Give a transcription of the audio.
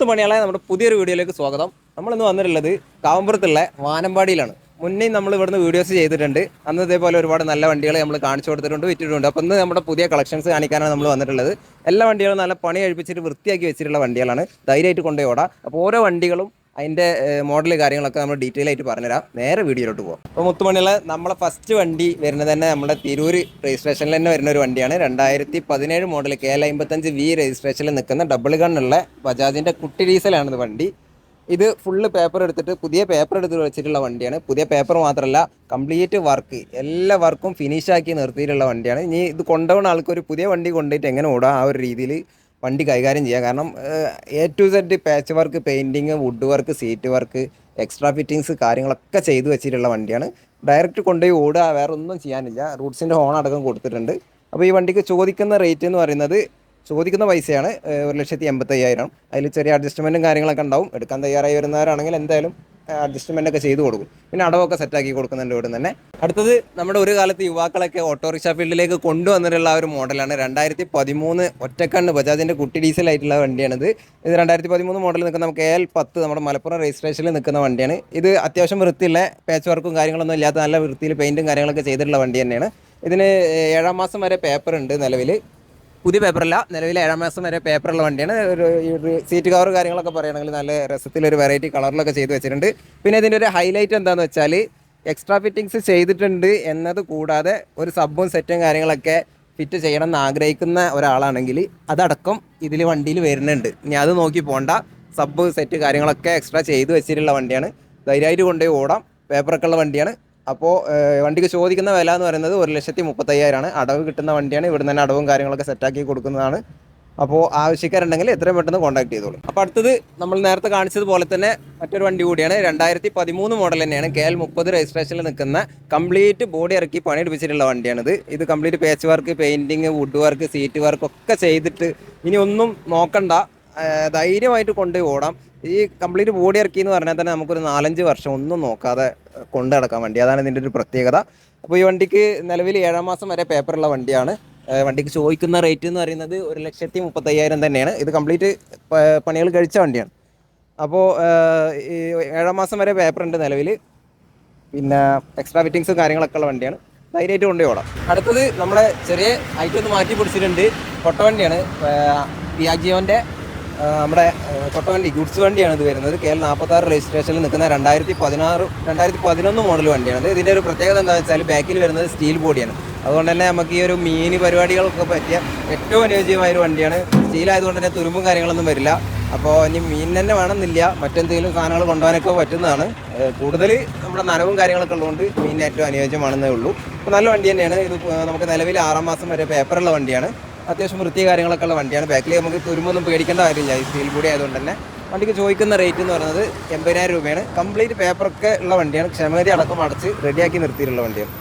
മുത്തുമണിയാളെ നമ്മുടെ പുതിയൊരു വീഡിയോയിലേക്ക് സ്വാഗതം. നമ്മൾ ഇന്ന് വന്നിട്ടുള്ളത് കാവമ്പുറത്തുള്ള വാനമ്പാടിയിലാണ്. മുന്നേ നമ്മൾ ഇവിടുന്ന് വീഡിയോസ് ചെയ്തിട്ടുണ്ട്. അന്ന് ഇതേപോലെ ഒരുപാട് നല്ല വണ്ടികൾ നമ്മൾ കാണിച്ചു കൊടുത്തിട്ടുണ്ട് വിറ്റിട്ടുണ്ട്. അപ്പോൾ ഇന്ന് നമ്മുടെ പുതിയ കളക്ഷൻസ് കാണിക്കാനാണ് നമ്മൾ വന്നിട്ടുള്ളത്. എല്ലാ വണ്ടികളും നല്ല പണി കഴിപ്പിച്ചിട്ട് വൃത്തിയാക്കി വെച്ചിട്ടുള്ള വണ്ടികളാണ്. ധൈര്യമായിട്ട് കൊണ്ടുപോയി ഓടാം. അപ്പോൾ ഓരോ വണ്ടികളും അതിന്റെ മോഡൽ കാര്യങ്ങളൊക്കെ നമ്മൾ ഡീറ്റെയിൽ ആയിട്ട് പറഞ്ഞുതരാം. നേരെ വീഡിയോയിലോട്ട് പോകാം അപ്പോൾ മുത്തുമണികളെ നമ്മളെ ഫസ്റ്റ് വണ്ടി വരുന്നത് തന്നെ നമ്മുടെ തിരൂർ രജിസ്ട്രേഷനിൽ തന്നെ വരുന്ന ഒരു വണ്ടിയാണ്. രണ്ടായിരത്തി പതിനേഴ് മോഡൽ കെ എൽ അമ്പത്തഞ്ച് വി രജിസ്ട്രേഷനിൽ നിൽക്കുന്ന ഡബിൾ ഗണ്ണുള്ള ബജാജിന്റെ കുട്ടി ഡീസലാണ് ഇത് വണ്ടി. ഇത് ഫുള്ള് പേപ്പർ എടുത്തിട്ട് പുതിയ പേപ്പർ എടുത്ത് വെച്ചിട്ടുള്ള വണ്ടിയാണ്. പുതിയ പേപ്പർ മാത്രമല്ല കംപ്ലീറ്റ് വർക്ക് എല്ലാ വർക്കും ഫിനിഷാക്കി നിർത്തിയിട്ടുള്ള വണ്ടിയാണ്. ഇനി ഇത് കൊണ്ടുപോകുന്ന ആൾക്കൊരു പുതിയ വണ്ടി കൊണ്ടുപോയിട്ട് എങ്ങനെ ഓടാം ആ ഒരു രീതിയിൽ വണ്ടി കൈകാര്യം ചെയ്യാം. കാരണം A to Z patch work painting wood work seat work extra fittings കാര്യങ്ങളൊക്കെ ചെയ്തു വെച്ചിട്ടുള്ള വണ്ടിയാണ്. ഡയറക്റ്റ് കൊണ്ടുപോയി ഓടുക വേറെ ഒന്നും ചെയ്യാനില്ല. റൂട്ട്സിന്റെ ഹോൺ അടക്കം കൊടുത്തിട്ടുണ്ട്. അപ്പോൾ ഈ വണ്ടിക്ക് ചോദിക്കുന്ന റേറ്റ് എന്ന് പറയുന്നത് ചോദിക്കുന്ന പൈസയാണ് ഒരു ലക്ഷത്തി എൺപത്തയ്യായിരം. അതിൽ ചെറിയ അഡ്ജസ്റ്റ്മെന്റും കാര്യങ്ങളൊക്കെ ഉണ്ടാവും. എടുക്കാൻ തയ്യാറായി വരുന്നവരാണെങ്കിൽ എന്തായാലും അഡ്ജസ്റ്റ്മെന്റ് ഒക്കെ ചെയ്തു കൊടുക്കും. പിന്നെ അടവൊക്കെ സെറ്റാക്കി കൊടുക്കുന്നുണ്ട് ഇവിടെ തന്നെ. അടുത്തത് നമ്മുടെ ഒരു കാലത്ത് യുവാക്കളൊക്കെ ഓട്ടോറിക്ഷ ഫീൽഡിലേക്ക് കൊണ്ടുവന്നിട്ടുള്ള ഒരു മോഡലാണ്. രണ്ടായിരത്തി പതിമൂന്ന് ഒറ്റക്കണ്ണ് ബജാജിന്റെ കുട്ടി ഡീസൽ ആയിട്ടുള്ള വണ്ടിയാണിത്. ഇത് രണ്ടായിരത്തി പതിമൂന്ന് മോഡൽ നിൽക്കുന്ന നമുക്ക് എൽ പത്ത് നമ്മുടെ മലപ്പുറം രജിസ്ട്രേഷനിൽ നിൽക്കുന്ന വണ്ടിയാണ്. ഇത് അത്യാവശ്യം വൃത്തിയുള്ള പേച്ച് വർക്കും കാര്യങ്ങളൊന്നും ഇല്ലാത്ത നല്ല വൃത്തിയിൽ പെയിന്റും കാര്യങ്ങളൊക്കെ ചെയ്തിട്ടുള്ള വണ്ടി തന്നെയാണ്. ഇതിന് ഏഴാം മാസം വരെ പേപ്പർ ഉണ്ട് നിലവിൽ പുതിയ പേപ്പറല്ല. നിലവിൽ ഏഴാം മാസം വരെ പേപ്പറുള്ള വണ്ടിയാണ്. ഒരു സീറ്റ് കവർ കാര്യങ്ങളൊക്കെ പറയുകയാണെങ്കിൽ നല്ല രസത്തിലൊരു വെറൈറ്റി കളറിലൊക്കെ ചെയ്ത് വെച്ചിട്ടുണ്ട്. പിന്നെ ഇതിന്റെ ഒരു ഹൈലൈറ്റ് എന്താണെന്ന് വെച്ചാൽ എക്സ്ട്രാ ഫിറ്റിങ്സ് ചെയ്തിട്ടുണ്ട് എന്നത് കൂടാതെ ഒരു സബ്ബും സെറ്റും കാര്യങ്ങളൊക്കെ ഫിറ്റ് ചെയ്യണം എന്ന് ആഗ്രഹിക്കുന്ന ഒരാളാണെങ്കിൽ അതടക്കം ഇതിൽ വണ്ടിയിൽ വരുന്നുണ്ട്. ഇനി അത് നോക്കി പോണ്ട. സബ്ബ് സെറ്റ് കാര്യങ്ങളൊക്കെ എക്സ്ട്രാ ചെയ്ത് വെച്ചിട്ടുള്ള വണ്ടിയാണ്. ധൈര്യമായിട്ട് കൊണ്ടുപോയി ഓടാം. പേപ്പറൊക്കെ ഉള്ള വണ്ടിയാണ്. അപ്പോൾ വണ്ടിക്ക് ചോദിക്കുന്ന വില എന്ന് പറയുന്നത് ഒരു ലക്ഷത്തി മുപ്പത്തയ്യായിരമാണ് അടവ് കിട്ടുന്ന വണ്ടിയാണ്. ഇവിടെ തന്നെ അടവും കാര്യങ്ങളൊക്കെ സെറ്റാക്കി കൊടുക്കുന്നതാണ്. അപ്പോൾ ആവശ്യക്കാരുണ്ടെങ്കിൽ എത്രയും പെട്ടെന്ന് കോൺടാക്ട് ചെയ്തോളൂ. അപ്പോൾ അടുത്തത് നമ്മൾ നേരത്തെ കാണിച്ചതുപോലെ തന്നെ മറ്റൊരു വണ്ടി കൂടിയാണ്. രണ്ടായിരത്തി പതിമൂന്ന് മോഡൽ തന്നെയാണ്. കെ എൽ മുപ്പത് രജിസ്ട്രേഷനിൽ നിൽക്കുന്ന കംപ്ലീറ്റ് ബോഡി ഇറക്കി പണിയെടുപ്പിച്ചിട്ടുള്ള വണ്ടിയാണിത്. ഇത് complete patch work painting wood work seat work ഒക്കെ ചെയ്തിട്ട് ഇനി ഒന്നും നോക്കണ്ട. ധൈര്യമായിട്ട് കൊണ്ടുപോയി ഓടാം. ഈ കംപ്ലീറ്റ് ബോഡി ഇറക്കി എന്ന് പറഞ്ഞാൽ തന്നെ നമുക്കൊരു നാലഞ്ച് വർഷം ഒന്നും നോക്കാതെ കൊണ്ടു നടക്കാൻ വണ്ടി അതാണ് ഇതിന്റെ ഒരു പ്രത്യേകത. അപ്പോൾ ഈ വണ്ടിക്ക് നിലവിൽ ഏഴാം മാസം വരെ പേപ്പറുള്ള വണ്ടിയാണ്. വണ്ടിക്ക് ചോദിക്കുന്ന റേറ്റ് എന്ന് പറയുന്നത് ഒരു ലക്ഷത്തി മുപ്പത്തയ്യായിരം തന്നെയാണ്. ഇത് കംപ്ലീറ്റ് പണികൾ കഴിച്ച വണ്ടിയാണ്. അപ്പോൾ ഈ ഏഴാം മാസം വരെ പേപ്പർ ഉണ്ട് നിലവിൽ. പിന്നെ എക്സ്ട്രാ ഫിറ്റിങ്സും കാര്യങ്ങളൊക്കെ ഉള്ള വണ്ടിയാണ്. ധൈര്യമായിട്ട് കൊണ്ടുപോയി ഓടാം. അടുത്തത് നമ്മുടെ ചെറിയ ഐറ്റം ഒന്ന് മാറ്റി പിടിച്ചിട്ടുണ്ട്. കൊട്ടവണ്ടിയാണ് പിയാജിയോന്റെ നമ്മുടെ കൊട്ടവണ്ടി ഗുഡ്സ് വണ്ടിയാണ് ഇത് വരുന്നത്. കെ എൽ നാൽപ്പത്താറ് രജിസ്ട്രേഷനിൽ നിൽക്കുന്ന രണ്ടായിരത്തി പതിനാറ് രണ്ടായിരത്തി പതിനൊന്ന് മോഡൽ വണ്ടിയാണ് ഇതിന്റെ ഒരു പ്രത്യേകത എന്താണെന്ന് വെച്ചാൽ ബാക്കിൽ വരുന്നത് സ്റ്റീൽ ബോഡിയാണ്. അതുകൊണ്ട് തന്നെ നമുക്ക് ഈ ഒരു മീൻ പരിപാടികൾക്കൊക്കെ പറ്റിയ ഏറ്റവും അനുയോജ്യമായ ഒരു വണ്ടിയാണ്. സ്റ്റീൽ ആയതുകൊണ്ട് തന്നെ തുരുമ്പും കാര്യങ്ങളൊന്നും വരില്ല. അപ്പോൾ ഇനി മീൻ തന്നെ വേണമെന്നില്ല. മറ്റെന്തെങ്കിലും സാധനങ്ങൾ കൊണ്ടുപോകാനൊക്കെ പറ്റുന്നതാണ്. കൂടുതൽ നമ്മുടെ നനവും കാര്യങ്ങളൊക്കെ ഉള്ളതുകൊണ്ട് മീൻ ഏറ്റവും അനുയോജ്യമാണെന്നേ ഉള്ളൂ. അപ്പോൾ നല്ല വണ്ടി തന്നെയാണ്. ഇത് നമുക്ക് നിലവിൽ ആറാം മാസം വരെ പേപ്പറുള്ള വണ്ടിയാണ്. അത്യാവശ്യം വൃത്തി കാര്യങ്ങളൊക്കെ ഉള്ള വണ്ടിയാണ്. ബാക്കിൽ നമുക്ക് തുരുമ്പൊന്നും പേടിക്കേണ്ട കാര്യമില്ല. ഈ സ്റ്റീൽ ബോഡി ആയതുകൊണ്ട് തന്നെ വണ്ടിക്ക് ചോദിക്കുന്ന റേറ്റ് എന്ന് പറയുന്നത് എൺപതിനായിരം രൂപയാണ്. കംപ്ലീറ്റ് പേപ്പറൊക്കെ ഉള്ള വണ്ടിയാണ്. ക്ഷമതി അടക്കം അടച്ച് റെഡിയാക്കി നിർത്തിയിട്ടുള്ള വണ്ടിയാണ്.